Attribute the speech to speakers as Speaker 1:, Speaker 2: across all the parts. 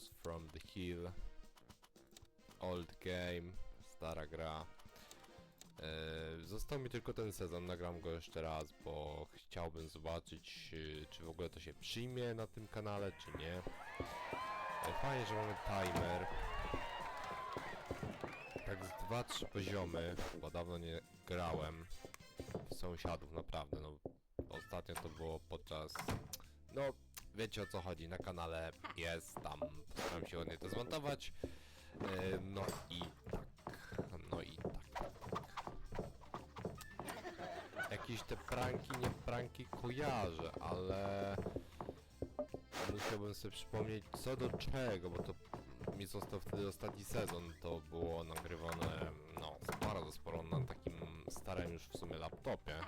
Speaker 1: Monsters from the Hill. Old game, stara gra. Eee, został mi tylko ten sezon, nagram go jeszcze raz, bo chciałbym zobaczyć, yy, czy w ogóle to się przyjmie na tym kanale, czy nie. E, Fajnie, że mamy timer. Tak z 2-3 poziomy, bo dawno nie grałem w sąsiadów, naprawdę, no. Ostatnio to było podczas... No, wiecie o co chodzi, na kanale jest, tam postaram się ładnie to zmontować. No i tak, no i tak. Jakieś te pranki, nie pranki kojarzę, ale musiałbym sobie przypomnieć co do czego, bo to mi został wtedy ostatni sezon, to było nagrywane, no, bardzo sporo na takim starym już w sumie laptopie.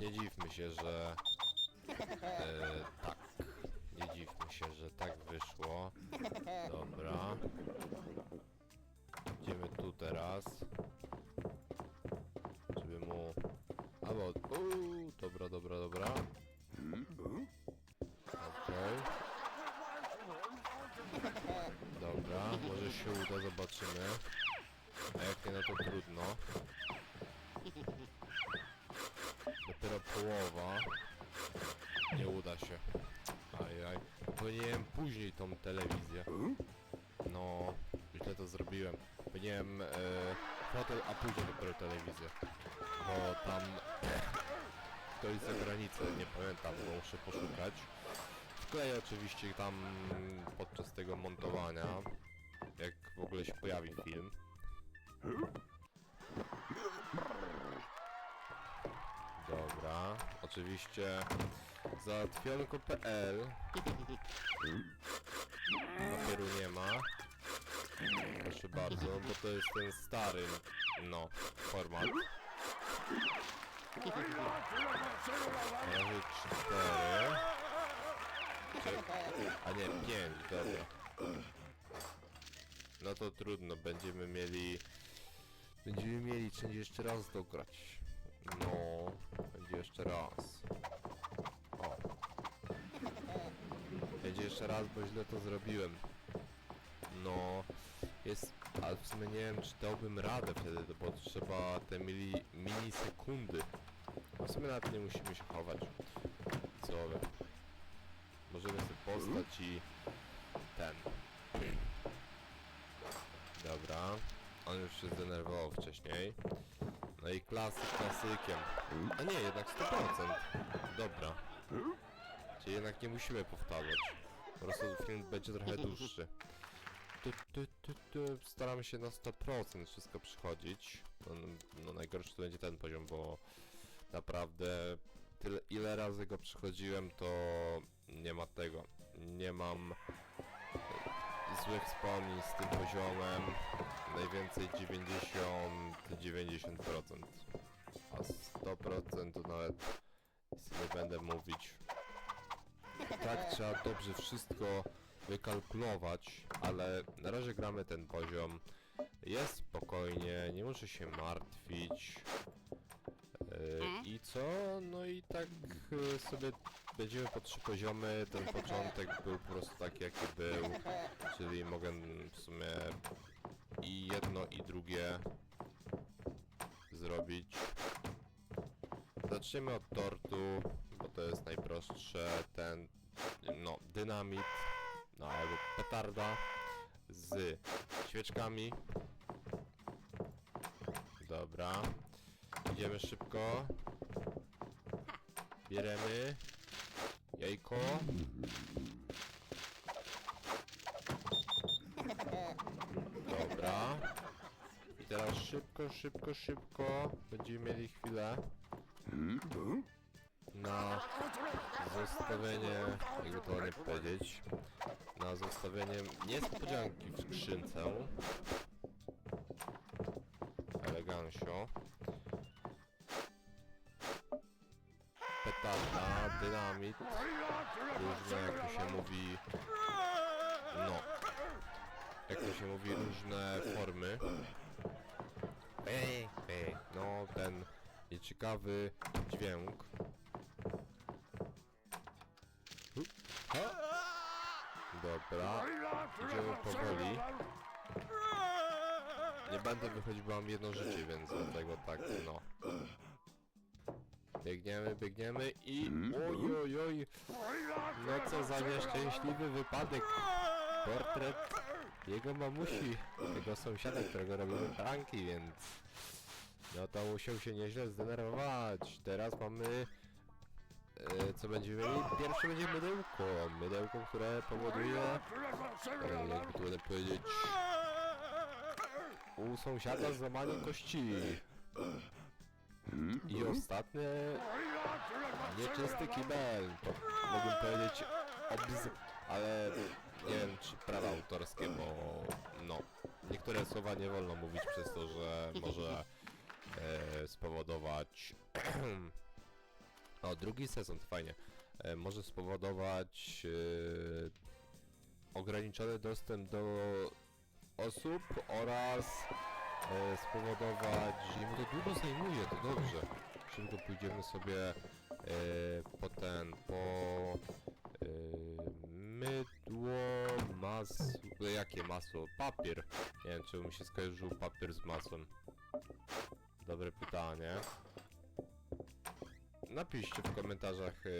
Speaker 1: Nie dziwmy się, że... E, tak. Nie dziwmy się, że tak wyszło. Dobra. Idziemy tu teraz. Żeby mu... Albo... Uuu, dobra, dobra, dobra. Okej. Dobra, może się uda, zobaczymy. A jak nie, no to trudno. Dopiero połowa. Nie uda się. Ajaj. Powinienem później tą telewizję. No, źle to zrobiłem. Powinienem e, fotel, a później dopiero telewizję. Bo tam ktoś za granicę, nie pamiętam, bo muszę poszukać. Wkleję oczywiście tam podczas tego montowania, jak w ogóle się pojawi film. Oczywiście załatwionko.pl Papieru nie ma. Proszę bardzo, bo to jest ten stary, no, format. Razie cztery. A nie, pięć, dobra. No to trudno, będziemy mieli... Będziemy mieli wszędzie jeszcze raz dograć. No, jeszcze raz. O. Będzie jeszcze raz, bo źle to zrobiłem. No, jest... Ale w sumie nie wiem, czy dałbym radę wtedy, bo trzeba te mili, milisekundy. A w sumie nawet nie musimy się chować. Co wy? Możemy sobie postać i... ten. Dobra. On już się zdenerwował wcześniej. No i klasyk klasykiem. A nie, jednak 100%. Dobra. Czyli jednak nie musimy powtarzać. Po prostu film będzie trochę dłuższy. Tu, tu, tu, tu. Staramy się na 100% wszystko przychodzić. No, no najgorszy to będzie ten poziom, bo naprawdę tyle ile razy go przychodziłem, to nie ma tego. Nie mam złych wspomnień z tym poziomem. Najwięcej 90-90%. A 100% to nawet sobie nie będę mówić. Tak trzeba dobrze wszystko wykalkulować, ale na razie gramy ten poziom. Jest spokojnie, nie muszę się martwić. Yy, I co? No i tak yy, sobie będziemy po trzy poziomy. Ten początek był po prostu taki jaki był. Czyli mogę w sumie i jedno i drugie zrobić. Zaczniemy od tortu, bo to jest najprostsze. Ten, no, dynamit, no albo petarda z świeczkami. Dobra. Idziemy szybko. Bieremy jajko. Dobra. I teraz szybko, szybko, szybko. Będziemy mieli chwilę na zostawienie, jakby to ładnie powiedzieć, na zostawienie niespodzianki w skrzynce. Elegancio. Różne jak to się mówi, no, jak to się mówi, różne formy. Ej, ej, no ten nieciekawy dźwięk. Dobra, idziemy powoli. Nie będę wychodził, bo mam jedno życie, więc dlatego tak, no. Biegniemy, biegniemy i... Oj, oj, oj. No co za nieszczęśliwy wypadek. Portret jego mamusi, jego sąsiada, którego robimy pranki, więc... No to musiał się nieźle zdenerwować. Teraz mamy... E, co będziemy mieli? Pierwsze będzie mydełko. Mydełko, które powoduje... E, jakby to będę powiedzieć... U sąsiada złamanie kości. I ostatnie... Nieczysty kibel. To mógłbym powiedzieć obz... Ale nie wiem czy prawa autorskie, bo no niektóre słowa nie wolno mówić przez to, że może e, spowodować o drugi sezon fajnie. E, może spowodować e, ograniczony dostęp do osób oraz e, spowodować, że to długo zajmuje, to dobrze. Szybko pójdziemy sobie e, po ten, po e, mydło, masło, jakie masło? Papier. Nie wiem, czy mi się skojarzył papier z masłem. Dobre pytanie. Napiszcie w komentarzach, e,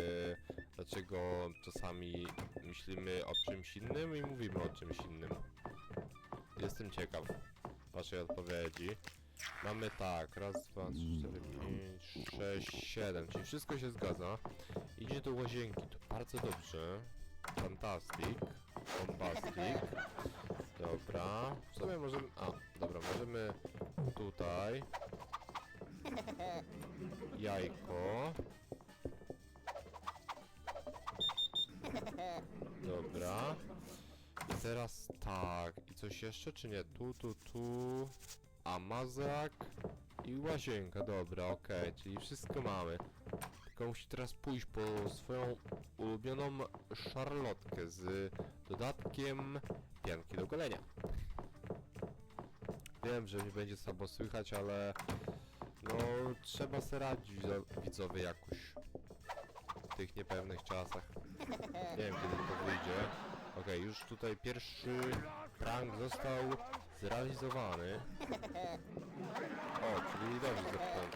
Speaker 1: dlaczego czasami myślimy o czymś innym i mówimy o czymś innym. Jestem ciekaw waszej odpowiedzi. Mamy tak, raz, dwa, trzy, cztery, pięć, sześć, siedem, czyli wszystko się zgadza. Idzie do łazienki, to bardzo dobrze. Fantastic, bombastic. Dobra, w sumie możemy, a, dobra, możemy tutaj. Jajko. Teraz tak, i coś jeszcze czy nie? Tu, tu, tu. A mazak i łazienka, dobra, okej, czyli wszystko mamy. Tylko musi teraz pójść po swoją ulubioną szarlotkę z dodatkiem pianki do golenia. Wiem, że nie będzie słabo słychać, ale no trzeba sobie radzić widzo- widzowie jakoś w tych niepewnych czasach. Nie wiem kiedy to wyjdzie. Okej, już tutaj pierwszy prank został zrealizowany. O, czyli dobrze zapytałem.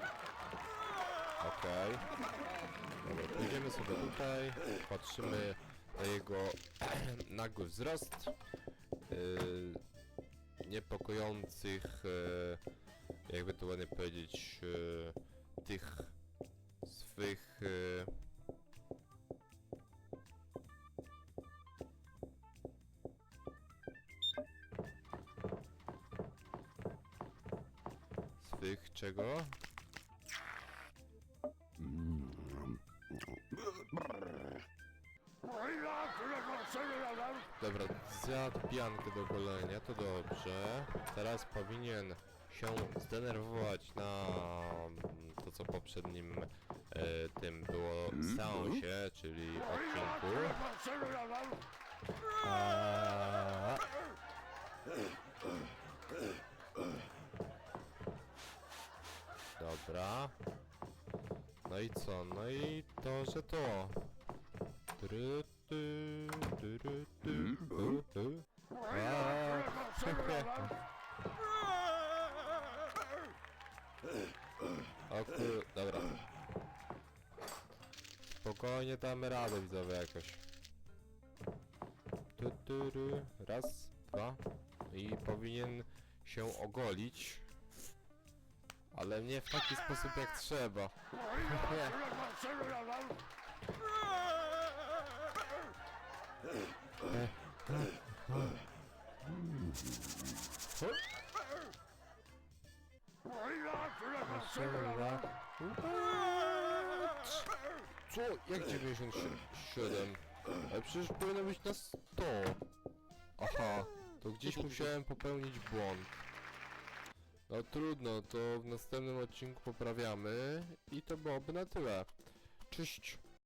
Speaker 1: Okej. Dobra, pójdziemy sobie tutaj, patrzymy na jego nagły wzrost. Yy, niepokojących, yy, jakby to ładnie powiedzieć, yy, tych swych... Yy, czego? Dobra, zjadł piankę do golenia, to dobrze. Teraz powinien się zdenerwować na to, co poprzednim e, tym było seansie, czyli odcinku. Dobra. No i co? No i to, że to. Try, ty, tyry, ty, tu, tu. A, czekaj. O kur... Dobra. Spokojnie damy radę widzowie jakoś. Tu, tu, ru. Raz, dwa. I powinien się ogolić. Ale nie w taki sposób jak trzeba. Co? Jak 97? Ale przecież powinno być na 100. Aha, to gdzieś musiałem popełnić błąd. No trudno, to w następnym odcinku poprawiamy i to byłoby na tyle. Cześć!